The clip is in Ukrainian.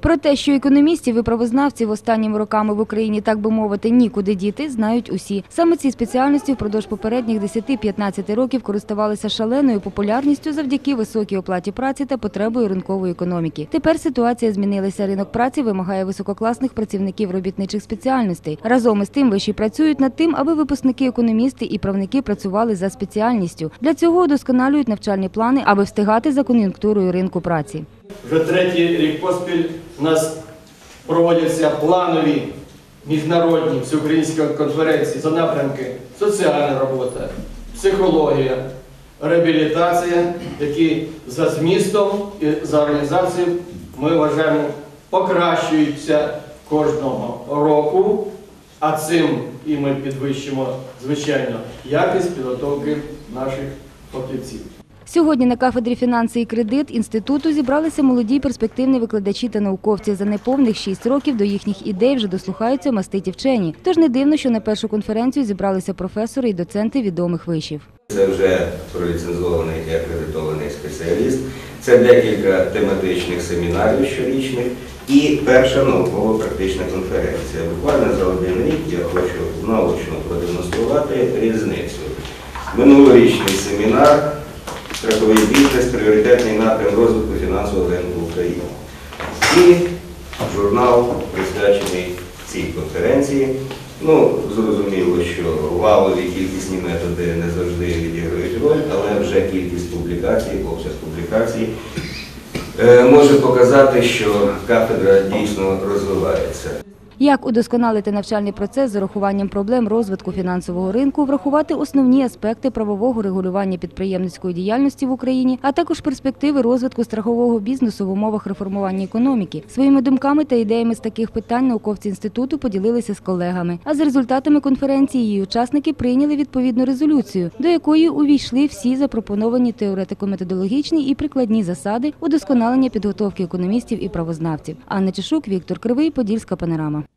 Про те, що економістів і правознавців останніми роками в Україні, так би мовити, нікуди діти, знають усі. Саме ці спеціальності впродовж попередніх 10-15 років користувалися шаленою популярністю завдяки високій оплаті праці та потребою ринкової економіки. Тепер ситуація змінилася. Ринок праці вимагає висококласних працівників робітничих спеціальностей. Разом із тим виші працюють над тим, аби випускники економісти і правники працювали за спеціальністю. Для цього удосконалюють навчальні плани, аби встигати за кон'юнктурою ринку праці. Вже третій рік поспіль у нас проводяться планові міжнародні всеукраїнські конференції за напрямки соціальна робота, психологія, реабілітація, які за змістом і за організацією ми вважаємо покращуються кожного року, а цим і ми підвищимо, звичайно, якість підготовки наших фахівців. Сьогодні на кафедрі фінанси і кредит інституту зібралися молоді перспективні викладачі та науковці. За неповних шість років до їхніх ідей вже дослухаються маститі вчені. Тож не дивно, що на першу конференцію зібралися професори і доценти відомих вишів. Це вже проліцензований і акредитований спеціаліст. Це декілька тематичних семінарів щорічних і перша науково-практична конференція. Буквально за один рік я хочу наочно продемонструвати різницю. Минулорічний семінар страховий бізнес, пріоритетний напрям розвитку фінансового ринку України. І журнал присвячений цій конференції. Ну, зрозуміло, що валові кількісні методи не завжди відіграють роль, але вже кількість публікацій, обсяг публікацій е, може показати, що кафедра дійсно розвивається. Як удосконалити навчальний процес з урахуванням проблем розвитку фінансового ринку, врахувати основні аспекти правового регулювання підприємницької діяльності в Україні, а також перспективи розвитку страхового бізнесу в умовах реформування економіки. Своїми думками та ідеями з таких питань науковці інституту поділилися з колегами. А за результатами конференції її учасники прийняли відповідну резолюцію, до якої увійшли всі запропоновані теоретико-методологічні і прикладні засади удосконалення підготовки економістів і правознавців. Анна Чешук, Віктор Кривий, Подільська панорама.